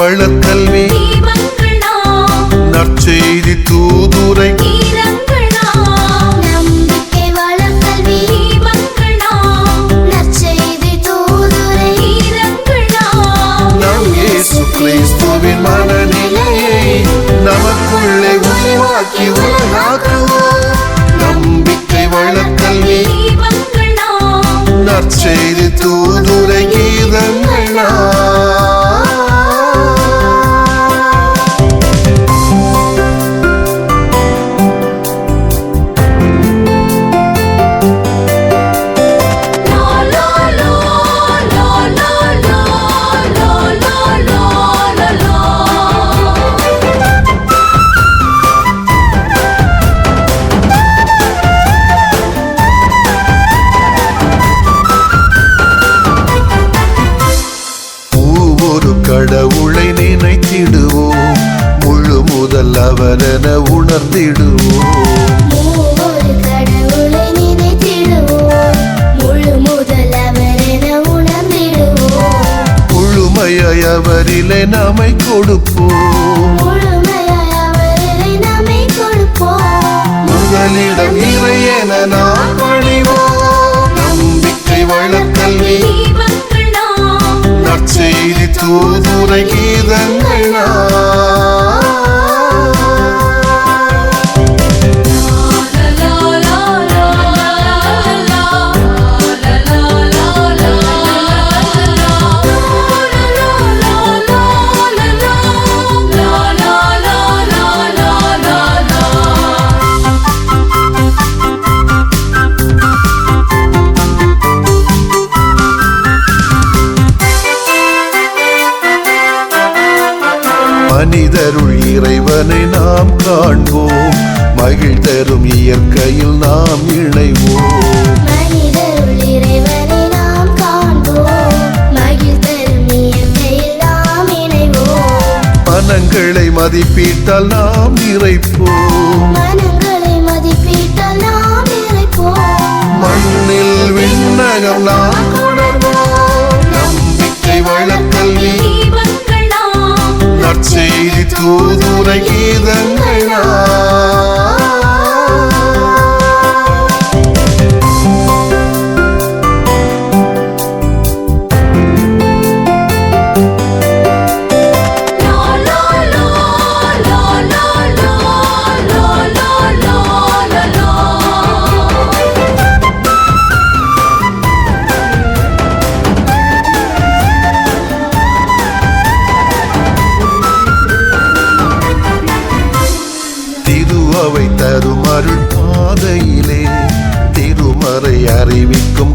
வளர்க்கல்வி நற்செய்தி தூதுரை. கிறிஸ்துவின் மனநிலையை நமக்குள்ளே உருவாக்கி உலகாக்குவோம். நம்பிக்கை வளர்க்கல்வி நற்செய்தி தூதுரை கீதங்கள் ஒரு கடவுளை நினைத்திடுவோம். முழு முதல் அவரென உணர்ந்திடுவோம். அவரிலே நம்மை கொடுக்க மனிதருள் இறைவனை நாம் காண்போம். மகிழ் தரும் இயற்கையில் நாம் இணைவோம். மனங்களை மதிப்பீட்டால் நாம் நிறைப்போம்.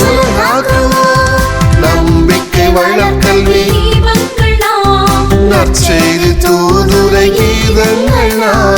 உலகாக்குவோம் நம்பிக்கை வழக்கல்வி நற்செய்தி தூதுரை கீதங்கள் நான்